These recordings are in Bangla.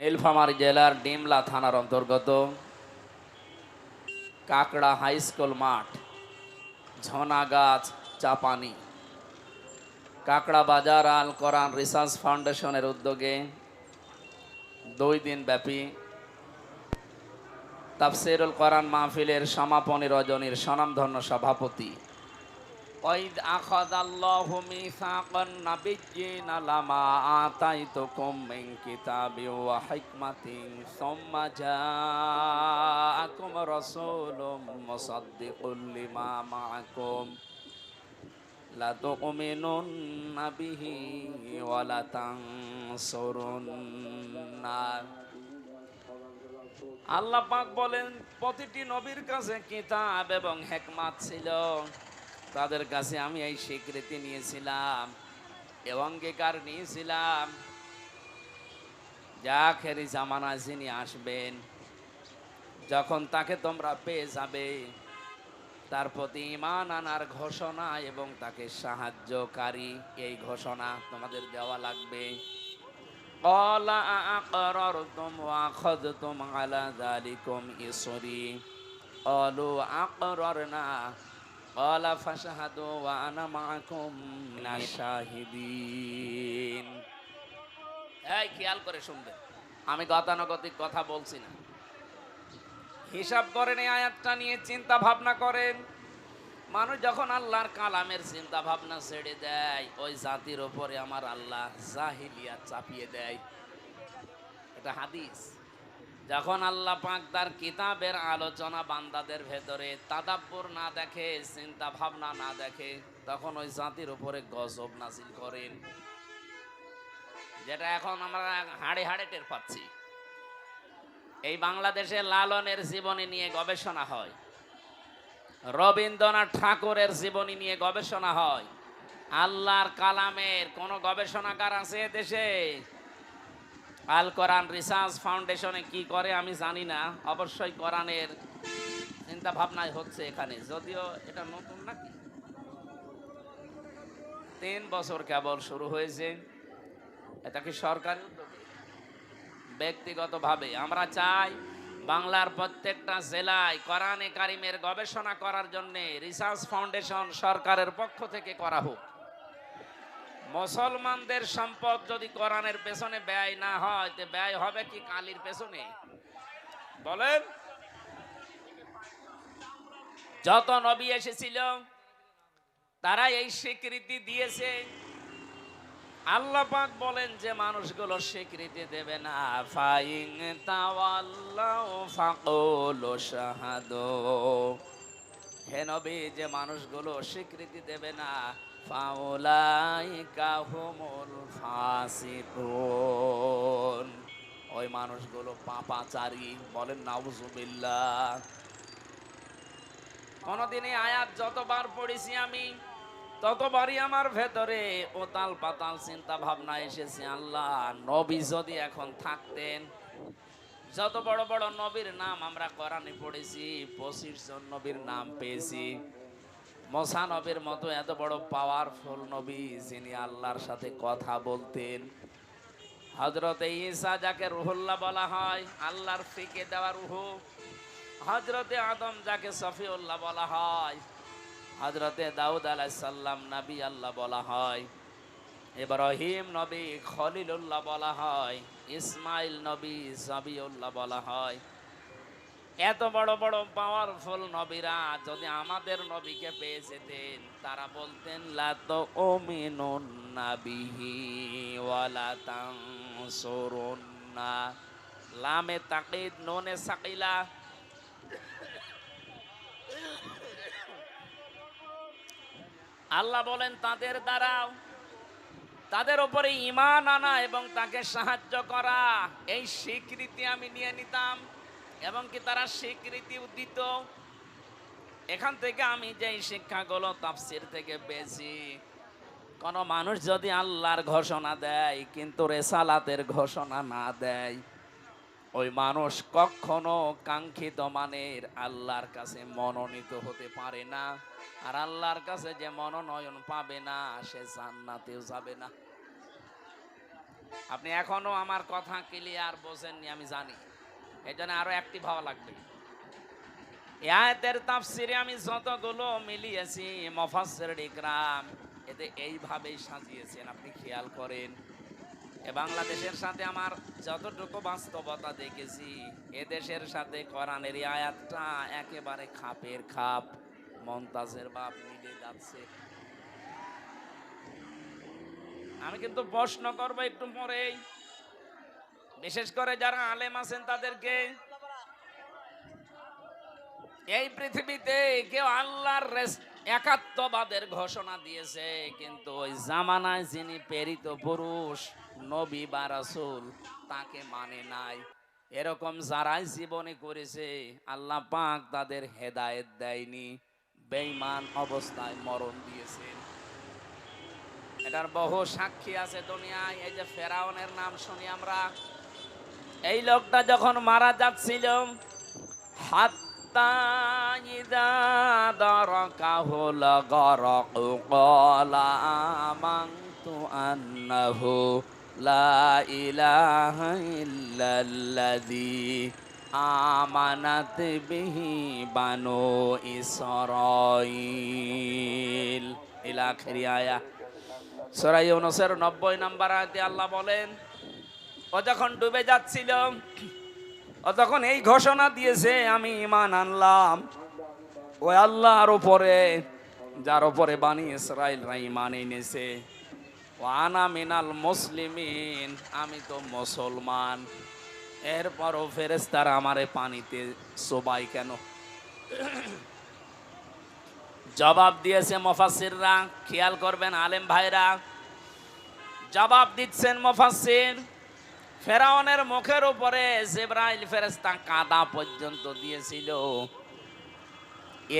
নীলফামারী জেলার ডিমলা থানার অন্তর্গত কাকড়া হাই স্কুল মাঠ ঝনাগাছ চাপানি। কাকড়া বাজার আল কোরআন রিসার্চ ফাউন্ডেশনের উদ্যোগে দুই দিন ব্যাপী তাফসিরুল কোরআন মাহফিলের সমাপনী রজনীর স্বনামধন্য সভাপতি নাবিয়্যিনা লামা আতাইতুকুম মিন কিতাবিন ওয়া হিকমাতিন সুম্মা জাআকুম রাসূলুম মুসাদ্দিকুল লিমা মাআকুম লা তুমিনুন্না বিহি ওয়া লা তানসুরুন্না আল্লাহ পাক বলেন, প্রতিটি নবীর কাছে কিতাব এবং হেকমাত ছিল। তাদের কাছে আমি এই স্বীকৃতি নিয়েছিলাম এবং অঙ্গীকার নিয়েছিলাম যা খেরি জামানা যিনি আসবেন যখন তাকে তোমরা পেয়ে যাবে তার প্রতি ইমান আনার ঘোষণা এবং তাকে সাহায্যকারী এই ঘোষণা তোমাদের দেওয়া লাগবে قال أأقررتم وأخذتم على ذلكم إصري قالوا أقررنا قال فاشهدوا وأنا معكم من الشاهدين এই খেয়াল করে শুনবেন আমি গতানুগতিক কথা বলছি না হিসাব করেন এই আয়াতটা নিয়ে চিন্তা ভাবনা করেন মানুষ যখন আল্লাহর কালামের চিন্তা ভাবনা ছেড়ে দেয় ওই জাতির ওপরে আমার আল্লাহ জাহিলিয়া চাপিয়ে দেয় এটা হাদিস যখন আল্লাহ পাক তার কিতাবের আলোচনা বান্দাদের ভেতরে তাদাব্বর না দেখে, চিন্তা ভাবনা না দেখে, তখন ওই জাতির উপরে গজব নাজিল করেন যেটা এখন আমরা হাড়ে হাড়ে টের পাচ্ছি। এই বাংলাদেশে লালনের জীবনী নিয়ে গবেষণা হয়। রবীন্দ্রনাথ ঠাকুরের জীবনী নিয়ে গবেষণা হয়। আল্লাহর কালামের কোনো গবেষণাগার আছে দেশে? আল কোরআন রিসার্চ ফাউন্ডেশনে কি করে আমি জানি না। অবশ্যই কোরআনের চিন্তা ভাবনায় হচ্ছে এখানে। যদিও এটা নতুন নাকি? তিন বছর কেবল শুরু হয়েছে। এটা কি সরকারি ব্যক্তিগতভাবে আমরা চাই বাংলার প্রত্যেকটা জেলায় কোরআনে কারিমের গবেষণা করার জন্যে রিসার্চ ফাউন্ডেশন সরকারের পক্ষ থেকে করা হোক। মুসলমানদের সম্পদ যদি কোরআনের পেছনে ব্যয় না হয়, তে ব্যয় হবে কি কালির পেছনে? বলেন। যত নবী এসেছিল তারা এই স্বীকৃতি দিয়েছে। আল্লাহ পাক বলেন যে, মানুষগুলো স্বীকৃতি দেবে না। ফাইং তাওয়াল্লাউ ফাকুলু শাহাদু। হে নবী, যে মানুষগুলো স্বীকৃতি দেবে না ফাউলাইকা হুমুল ফাসিকুন। ওই মানুষগুলো পাপাচারী, বলেন নাউজুবিল্লাহ। কোনদিনই আয়াত যতবার পড়েছি আমি, ততবারই আমার ভেতরে ওতাল পাতাল চিন্তা ভাবনা এসেছে, আল্লাহ, নবী যদি এখন থাকতেন, যত বড় বড় নবীর নাম আমরা কোরআনে পড়েছি, পঁচিশ জন নবীর নাম পেয়েছি মশা নবীর মতো এত বড় পাওয়ারফুল নবী যিনি আল্লাহর সাথে কথা বলতেন। হজরতে ঈসা যাকে রুহুল্লাহ বলা হয়, আল্লাহর ফিকে দেওয়া রুহু। হজরতে আদম যাকে সফিউল্লাহ বলা হয় হজরতে দাউদ আলাইসাল্লাম নবী আল্লাহ বলা হয়। ইব্রাহিম নবী খলিলুল্লাহ বলা হয়, ইসমাইল নবী জাবিউল্লাহ বলা হয়। এত বড় বড় পাওয়ারফুল নবীরা যদি আমাদের নবীকে পেয়ে যেতেন, তারা বলতেন লামে তাকিদ, নুনে সাকিলা। আল্লাহ বলেন, তাদের দ্বারাও, তাদের উপরে ইমান আনা এবং তাকে সাহায্য করা। এই স্বীকৃতি আমি নিয়ে নিতাম। এবং কি তারা স্বীকৃতি দিত এখান থেকে আমি যে শিক্ষাগুলো তাফসির থেকে পেয়েছি, কোন মানুষ যদি আল্লাহর ঘোষণা দেয়, কিন্তু রেসালাতের ঘোষণা না দেয়, ওই মানুষ কখনো কাঙ্ক্ষিত মানের আল্লাহর কাছে মনোনীত হতে পারে না। আর আল্লাহর কাছে যে মনোনয়ন পাবে না, সে জান্নাতেও যাবে না। আপনি এখনও আমার কথা ক্লিয়ার বোঝেননি, আমি জানি। এই জন্য আরও অ্যাক্টিভ হওয়া লাগবে। তাফসিরে আমি যতগুলো মিলিয়েছি ইকরাম, এতে এইভাবেই সাজিয়েছেন, আপনি খেয়াল করেন। এ বাংলাদেশের সাথে আমার যতটুকু বাস্তবতা দেখেছি, এদেশের সাথে কোরআনের আয়াতটা একেবারে খাপের খাপ মন্তাজের বাপ মিলে যাচ্ছে। আমি কিন্তু প্রশ্ন করব, একটু পরেই বিশেষ করে যারা আলেম আছেন তাদেরকে এই পৃথিবীতে কেউ আল্লাহর একাত্মবাদের ঘোষণা দিয়েছে, কিন্তু ওই জামানায় যিনি প্রেরিত পুরুষ, নবী বা রাসূল, তাকে মানে নাই। এরকম যারাই জীবনে করেছে, আল্লাহ পাক তাদের হেদায়েত দেয়নি, বেঈমান অবস্থায় মরণ দিয়েছেন এটার বহু সাক্ষী আছে দুনিয়ায়, এই যে ফেরাউনের নাম শুনি আমরা। এই লোকটা যখন মারা যাচ্ছিল, হাত্তা ক্বালা আমানতু বিহি বানু ইসরাঈল। ইলা আখিরি আয়া। সূরা ইউনূসের 90 নম্বর আয়াতে আল্লাহ বলেন ও যখন ডুবে যাচ্ছিল, ও তখন এই ঘোষণা দিয়েছে, আমি ইমান আনলাম। ওই আল্লাহর উপরে, যার উপরে বানি ইসরায়েলরা ইমান এনেছে। ও আনা মিনাল মুসলিমিন, আমি তো মুসলমান। এরপরও ফেরেস্তার আমারে পানিতে সবাই কেন? জবাব দিয়েছে মফাসিররা খেয়াল করবেন আলেম ভাইরা, জবাব দিচ্ছেন মফাসির ফেরাউনের মুখের উপরে জেব্রাইল ফেরেস্তা কাদা পর্যন্ত দিয়েছিল।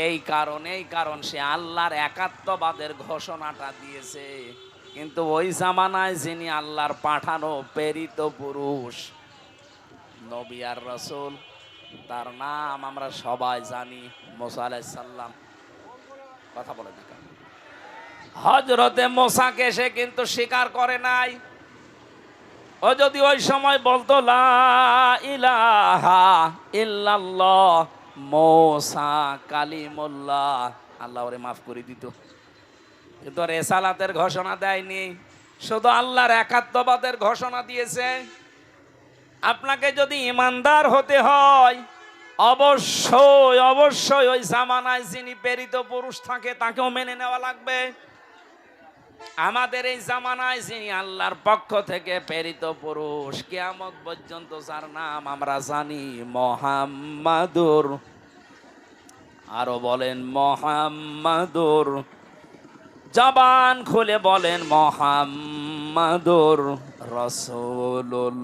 এই কারণ এই কারণ সে আল্লাহর একাত্মবাদের ঘোষণাটা দিয়েছে। কিন্তু ওই জামানায় যিনি আল্লাহর পাঠানো প্রেরিত পুরুষ, নবী আর রসুল, তার নাম আমরা সবাই জানি, মোসা আলাইসাল্লাম কথা বলে কেন? হজরতে মোসাকে সে কিন্তু স্বীকার করে নাই। ও যদি ওই সময় বলতো ইলাহা ইল্লাল্লাহ কালিমুল্লাহ, আল্লাহ ওরে মাফ করে দিত। কিন্তু রেসালাতের ঘোষণা দেয়নি। শুধু আল্লাহর একাত্মবাদের ঘোষণা দিয়েছে। আপনাকে যদি ইমানদার হতে হয়, অবশ্যই অবশ্যই ওই জামানায় যিনি প্রেরিত পুরুষ থাকে, তাকেও মেনে নেওয়া লাগবে। আমাদের এই জামানায় যিনি আল্লাহর পক্ষ থেকে প্রেরিত পুরুষ, কেয়ামত পর্যন্ত যার নাম আমরা জানি মোহাম্মাদুর। আরও বলেন মোহাম্মাদুর। জবান খুলে বলেন মোহাম্মাদুর রসুল্লাহ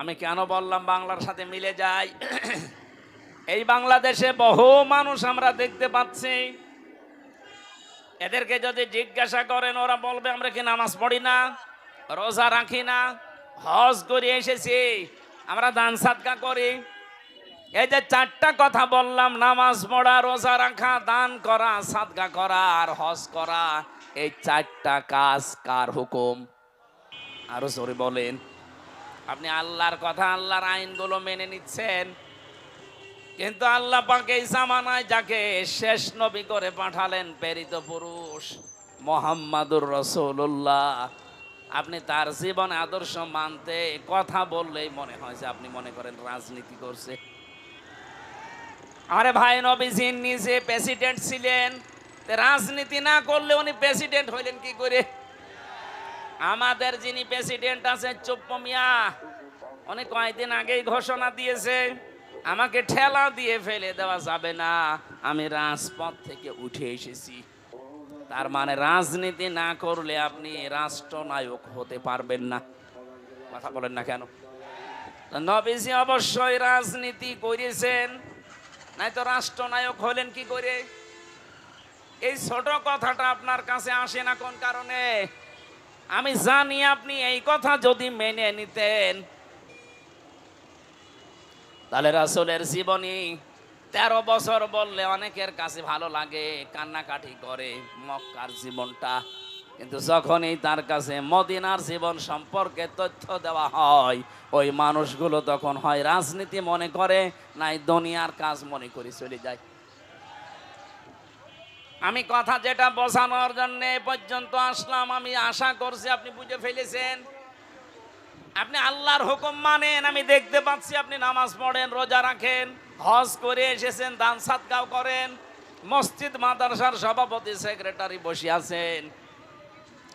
আমি কেন বললাম বাংলার সাথে মিলে যাই এই বাংলাদেশে বহু মানুষ আমরা দেখতে পাচ্ছি। এদেরকে যদি জিজ্ঞাসা করেন, ওরা বলবে, আমরা কি নামাজ পড়ি না? রোজা রাখি না? হজ করে এসেছি। আমরা দান সাদকা করি। এই যে চারটা কথা বললাম, নামাজ পড়া, রোজা রাখা, দান করা, সাদকা করা আর হজ করা, এই চারটা কাজ কার হুকুম? আরও জোরে বলেন। আপনি আল্লাহর কথা, আল্লাহর আইনগুলো মেনে নিচ্ছেন। কিন্তু আল্লাহ পাকে জামানায় যাকে শেষ নবী করে পাঠালেন প্রেরিত পুরুষ মোহাম্মদুর রসুল্লাহ আপনি তার জীবন আদর্শ মানতে কথা বললেই মনে হয় যে আপনি মনে করেন রাজনীতি করছে। আরে ভাই, নবীজি নিজে প্রেসিডেন্ট ছিলেন। রাজনীতি না করলে উনি প্রেসিডেন্ট হইলেন কি করে? আমাদের যিনি প্রেসিডেন্ট আছেন, চুপ্প মিয়া, উনি কয়েকদিন আগেই ঘোষণা দিয়েছে আমাকে ঠেলা দিয়ে ফেলে দেওয়া যাবে না। আমি রাজপথ থেকে উঠে এসেছি। তার মানে রাজনীতি না করলে আপনি রাষ্ট্রনায়ক হতে পারবেন না। কথা বলেন না কেন? নবীজি অবশ্যই রাজনীতি করেছেন। নাই তো রাষ্ট্রনায়ক হলেন কি করে? এই ছোট কথাটা আপনার কাছে আসে না কোন কারণে? আমি জানি আপনি এই কথা যদি মেনে নিতেন তাহলে রাসূলের জীবনী তেরো বছর বললে অনেকের কাছে ভালো লাগে, কান্নাকাটি করে মক্কার জীবনটা। কিন্তু যখনই তার কাছে মদিনার জীবন সম্পর্কে তথ্য দেওয়া হয়, ওই মানুষগুলো তখন হয় রাজনীতি মনে করে, নাই দুনিয়ার কাজ মনে করে চলে যায়। আমি কথা যেটা বোঝানোর জন্য পর্যন্ত আসলাম, আমি আশা করছি আপনি বুঝে ফেলেছেন। আপনি আল্লাহর হুকুম মানেন, আমি দেখতে পাচ্ছি আপনি নামাজ পড়েন, রোজা রাখেন, হজ করে এসেছেন, দান সাতগাও করেন, মসজিদ, মাদ্রাসার সভাপতি, সেক্রেটারি বসে আছেন।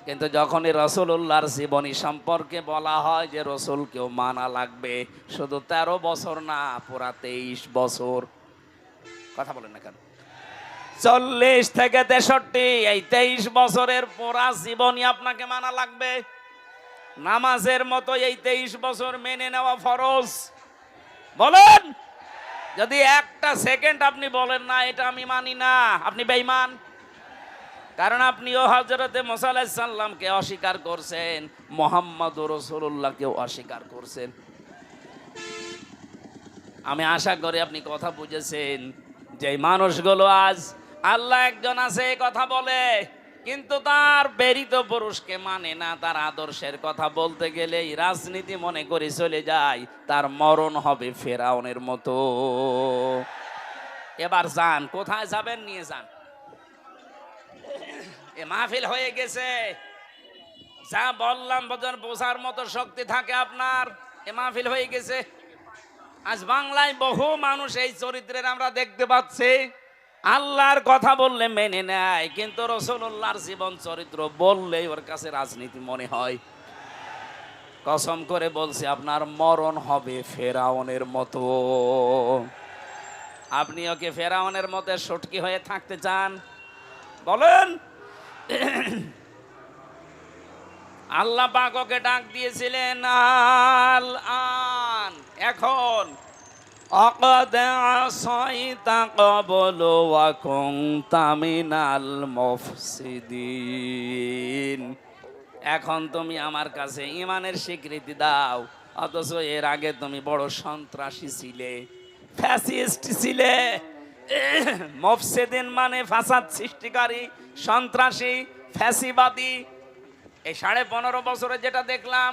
কিন্তু যখনই রসুল্লাহর জীবনী সম্পর্কে বলা হয় যে রসুলকেও মানা লাগবে, শুধু তেরো বছর না, পুরা তেইশ বছর। কথা বলেন না কেন? চল্লিশ থেকে তেষট্টি, এই তেইশ বছরের পুরা জীবনী আপনাকে মানা লাগবে। নামাজের মতো এই তেইশ বছর মেনে নেওয়া ফরজ। বলেন, যদি একটা সেকেন্ড আপনি বলেন, না, এটা আমি মানি না। আপনি বেঈমান। কারণ আপনি আপনিও হজরতে মোসাল্লামকে অস্বীকার করছেন মোহাম্মদ রসুল্লাহকেও অস্বীকার করছেন। আমি আশা করি আপনি কথা বুঝেছেন যে মানুষগুলো আজ আল্লাহ একজন আছে কথা বলে। কিন্তু তার প্রেরিত পুরুষকে মানে না, তার আদর্শের কথা বলতে গেলেই রাজনীতি মনে করে চলে যায়, তার মরণ হবে ফেরাউনের মতো। এবার যান, কোথায় যাবেন নিয়ে যান। এ মাহফিল হয়ে গেছে। যা বললাম বোঝার মতো শক্তি থাকে আপনার। এ মাহফিল হয়ে গেছে। আজ বাংলায় বহু মানুষ এই চরিত্রের আমরা দেখতে পাচ্ছি। আল্লাহর কথা বললে মেনে নেয়, কিন্তু রসুল্লাহর জীবন চরিত্র বললেই ওর কাছে রাজনীতি মনে হয়। কসম করে বলছি, আপনার মরণ হবে ফেরাউনের মতো। আপনি ওকে ফেরাউনের মতো সটকি হয়ে থাকতে চান? বলেন। আল্লাহ পাক ওকে ডাক দিয়েছিলেন আল আন এখন। এখন তুমি আমার কাছে ইমানের স্বীকৃতি দাও, অথচ এর আগে তুমি বড় সন্ত্রাসী ছিলে, ফ্যাসিস্ট ছিলে। মফসেদিন মানে ফাসাদ সৃষ্টিকারী, সন্ত্রাসী, ফ্যাসিবাদী। এই সাড়ে পনেরো বছরে যেটা দেখলাম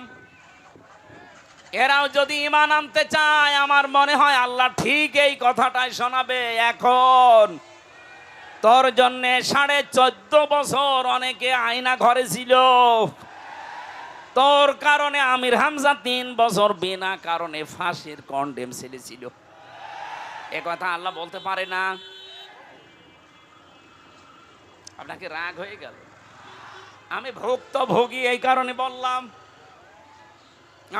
এরাও যদি ইমান আনতে চায়, আমার মনে হয় আল্লাহ ঠিক এই কথাটাই শোনাবে। এখন তোর জন্যে সাড়ে চোদ্দ বছর অনেকে আয়না ঘরে ছিল। তোর কারণে আমির হামজা তিন বছর বিনা কারণে ফাঁসির কন্ডেম ছিল। এ কথা আল্লাহ বলতে পারে না। আপনাকে রাগ হয়ে গেল। আমি ভুক্তভোগী এই কারণে বললাম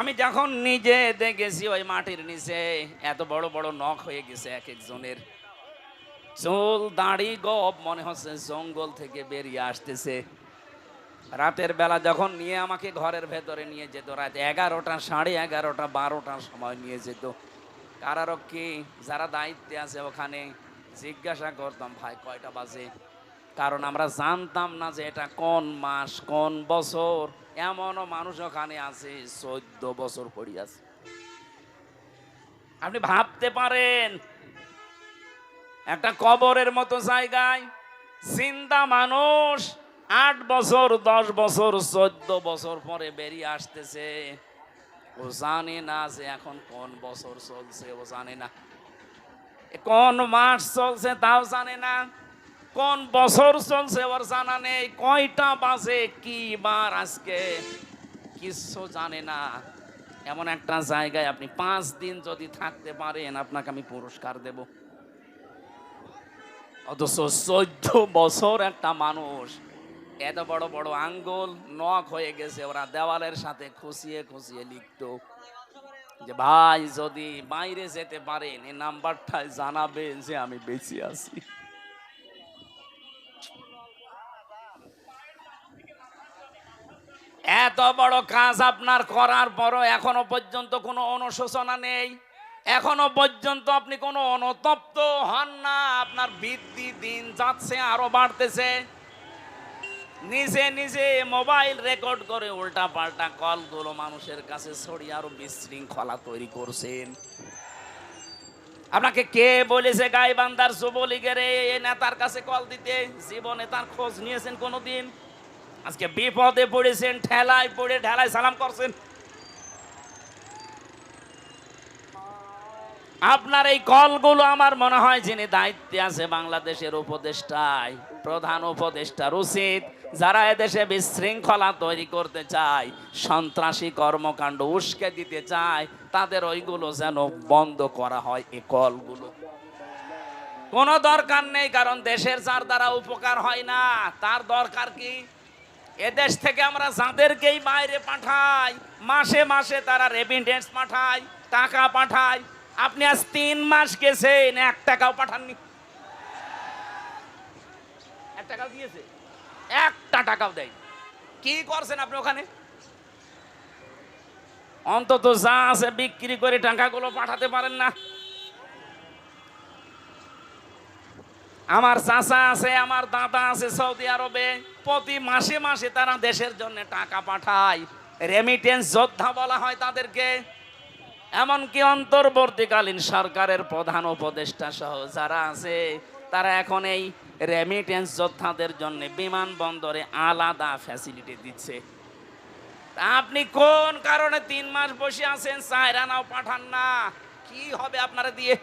আমি যখন নিজে দেখেছি ওই মাটির নিচে, এত বড় বড় নখ হয়ে গেছে এক একজনের। চুল, দাড়ি গপ মনে হচ্ছে জঙ্গল থেকে বেরিয়ে আসতেছে। রাতের বেলা যখন নিয়ে আমাকে ঘরের ভেতরে নিয়ে যেত, রাত এগারোটা, সাড়ে এগারোটা, বারোটার সময় নিয়ে যেত। কারারক্ষী যারা দায়িত্বে আছে ওখানে জিজ্ঞাসা করতাম, ভাই, কয়টা বাজে? কারণ আমরা জানতাম না যে এটা কোন মাস, কোন বছর। এমনও মানুষ ওখানে আছে, চোদ্দ বছর পড়ি আছে। আপনি ভাবতে পারেন, একটা কবরের মতো জায়গায় চিন্তা মানুষ আট বছর, দশ বছর, চোদ্দ বছর পরে বেরিয়ে আসতেছে। ও জানে না যে এখন কোন বছর চলছে, ও জানে না। কোন মাস চলছে তাও জানে না। কোন বছর চলছে ওর জানা নেই, কয়টা বাজে, কি বার আজকে? কিছু জানে না। এমন একটা জায়গায় আপনি পাঁচ দিন যদি থাকতে পারেন, আপনাকে আমি পুরস্কার দেব। অথচ চোদ্দ বছর একটা মানুষ, এত বড় বড় আঙ্গুল, নখ হয়ে গেছে, ওরা দেওয়ালের সাথে খুশিয়ে খুশিয়ে লিখতো যে, ভাই, যদি বাইরে যেতে পারেন এই নাম্বারটায় জানাবেন যে আমি বেঁচে আছি। এত বড় কাজ আপনার করার পরও এখনও পর্যন্ত কোনো অনুশোচনা নেই। এখনও পর্যন্ত আপনি কোনো অনুতপ্ত হন না। আপনার বৃদ্ধি দিন যাচ্ছে, আরও বাড়তেছে। নিজে নিজে মোবাইল রেকর্ড করে উল্টা পাল্টা কলগুলো মানুষের কাছে ছড়িয়ে আরও বিশৃঙ্খলা তৈরি করছেন। আপনাকে কে বলেছে গাইবান্দার যুবলীগের এই নেতার কাছে কল দিতে? জীবনে তার খোঁজ নিয়েছেন কোনোদিন? আজকে বিপদে পড়েছেন, ঠেলায় পড়ে, ঠেলায় সালাম করছেন। আপনার এই কলগুলো আমার মনে হয় যিনি দায়িত্বে আছে বাংলাদেশের উপদেষ্টায় প্রধান উপদেষ্টার উচিত যারা এদেশে বিশৃঙ্খলা তৈরি করতে চায়, সন্ত্রাসী কর্মকাণ্ড উস্কে দিতে চায়, তাদের ওইগুলো যেন বন্ধ করা হয় এই কলগুলো। কোনো দরকার নেই, কারণ দেশের যার দ্বারা উপকার হয় না, তার দরকার কি? এদেশ থেকে আমরা যাদেরকেই বাইরে পাঠাই, মাসে মাসে তারা রেমিটেন্স পাঠায়, টাকা পাঠায়। আপনি আজ তিন মাস গেছেন, এক টাকাও পাঠাননি। এক টাকাও দিয়েছে? একটা টাকাও দেয় কি করছেন আপনি ওখানে? অন্তত যা আছে বিক্রি করে টাকাগুলো পাঠাতে পারেন না। আমার চাচা আছে, আমার দাদা আছে সৌদি আরবে। প্রতি মাসে মাসে তারা দেশের জন্য টাকা পাঠায়। রেমিটেন্স যোদ্ধা বলা হয় তাদেরকে। এমনকি অন্তর্বর্তীকালীন সরকারের প্রধান উপদেষ্টা সহ যারা আছে, তারা এখন এই রেমিটেন্স যোদ্ধাদের জন্য বিমানবন্দরে আলাদা ফ্যাসিলিটি দিচ্ছে। আপনি কোন কারণে তিন মাস বসে আছেন? চায়রানাও পাঠান না। কি হবে আপনারা দিয়ে?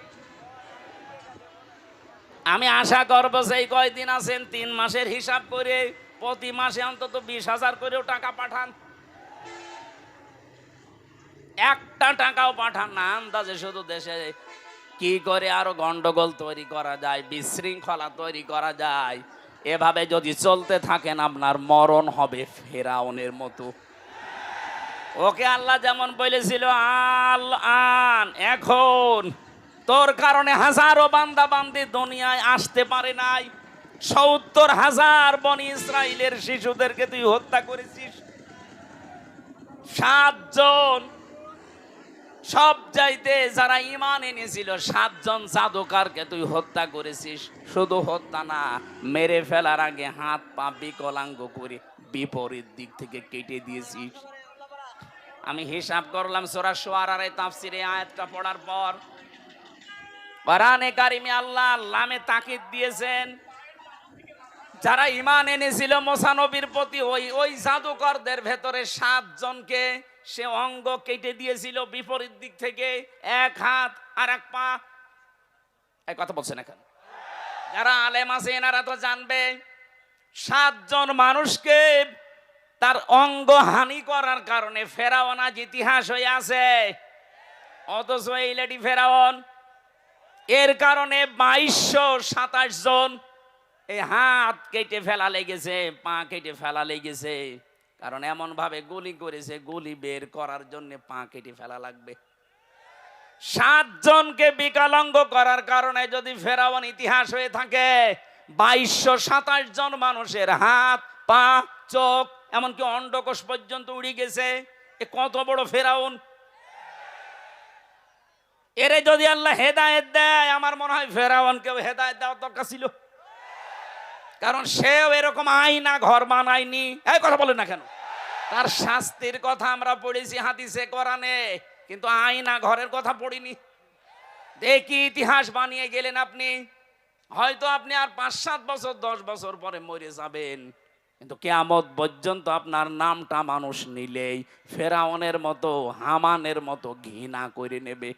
আমি আশা করব সেই কয়দিন আছেন, তিন মাসের হিসাব করে প্রতি মাসে অন্তত বিশ হাজার করেও টাকা পাঠান। একটা টাকাও পাঠান না, আন্দাজে শুধু দেশে কি করে আরও গন্ডগোল তৈরি করা যায়, বিশৃঙ্খলা তৈরি করা যায়। এভাবে যদি চলতে থাকেন, আপনার মরণ হবে ফেরাউনের মতো। ওকে আল্লাহ যেমন বলেছিল আল আন এখন তোর কারণে হাজারো বান্দা বান্দি দুনিয়ায় আসতে পারে নাই। সত্তর হাজার বনি ইসরায়েলের শিশুদেরকে তুই হত্যা করেছিস। সাতজন, সব চাইতে যারা ইমান এনেছিল, সাতজন জাদুকারকে তুই হত্যা করেছিস। শুধু হত্যা না, মেরে ফেলার আগে হাত পা বিকলাঙ্গ করে বিপরীত দিক থেকে কেটে দিয়েছিস। আমি হিসাব করলাম, সোরা সোয়ারার তাফসিরে আয়াতটা পড়ার পর কোরআনে কারিমে আল্লাহ লামে তাকিদ দিয়েছেন। যারা ইমান এনেছিল মোসানবীর প্রতি, ওই ওই জাদুকরদের ভেতরে সাতজনকে সে অঙ্গ কেটে দিয়েছিল বিপরীত দিক থেকে, এক হাত আর এক পা। এই কথা বলছেন এখন। যারা আলেম আছে, এনারা তো জানবে, সাতজন মানুষকে তার অঙ্গ হানি করার কারণে ফেরাওয়ান আজ ইতিহাস হয়ে আছে। অথচ এই লেডি ফেরাওয়ান এর কারণে বাইশশো সাতাশ জন এই হাত কেটে ফেলা লেগেছে, পা কেটে ফেলা লেগেছে। কারণ এমন ভাবে গুলি করেছে, গুলি বের করার জন্য পা কেটে ফেলা লাগবে। সাতজনকে বিকলাঙ্গ করার কারণে যদি ফেরাওয়ান ইতিহাস হয়ে থাকে, বাইশশো সাতাশ জন মানুষের হাত, পা, চোখ, এমনকি অন্ডকোষ পর্যন্ত উড়ে গেছে। এ কত বড় ফেরাউন? এরে যদি আল্লাহ হেদায়েত দেয়, আমার মনে হয় ফেরাওয়ানকেও হেদায়েত দেওয়ার দরকার ছিল। কারণ সেও এরকম আইনা ঘর বানায়নি। এই কথা বলেন না কেন? তার শাস্তির কথা আমরা পড়েছি হাদিসে, কোরআনে, কিন্তু আইনা ঘরের কথা পড়িনি। দেখি ইতিহাস বানিয়ে গেলেন আপনি। হয়তো আপনি আর পাঁচ, সাত বছর, দশ বছর পরে মরে যাবেন। কিন্তু কেয়ামত পর্যন্ত আপনার নামটা মানুষ নিলেই ফেরাউনের মতো, হামানের মতো ঘৃণা করে নেবে।